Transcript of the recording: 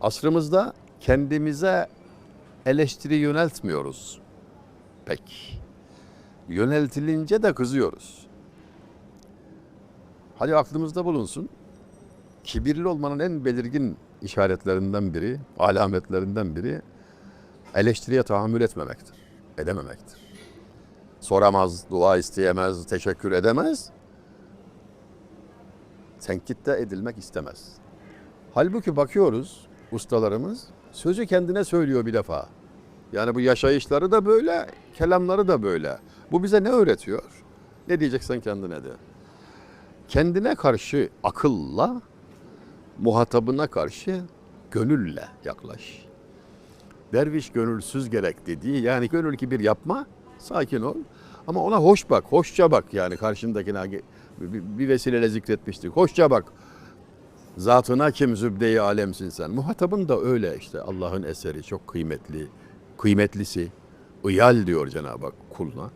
Asrımızda kendimize eleştiri yöneltmiyoruz pek. Yöneltilince de kızıyoruz. Hadi aklımızda bulunsun. Kibirli olmanın en belirgin işaretlerinden biri, alametlerinden biri eleştiriye tahammül etmemektir, edememektir. Soramaz, dua isteyemez, teşekkür edemez. Tenkitte edilmek istemez. Halbuki bakıyoruz ustalarımız sözü kendine söylüyor bir defa. Yani bu yaşayışları da böyle, kelamları da böyle. Bu bize ne öğretiyor? Ne diyeceksen kendine de. Kendine karşı akılla, muhatabına karşı gönülle yaklaş. Derviş gönülsüz gerek dediği yani gönül kibir yapma, sakin ol. Ama ona hoş bak, hoşça bak yani karşındakine bir, bir vesileyle zikretmiştik. Hoşça bak. Zatına kim zübde-i alemsin sen. Muhatabın da öyle işte Allah'ın eseri çok kıymetli, kıymetlisi. Iyal diyor Cenab-ı Hak kuluna.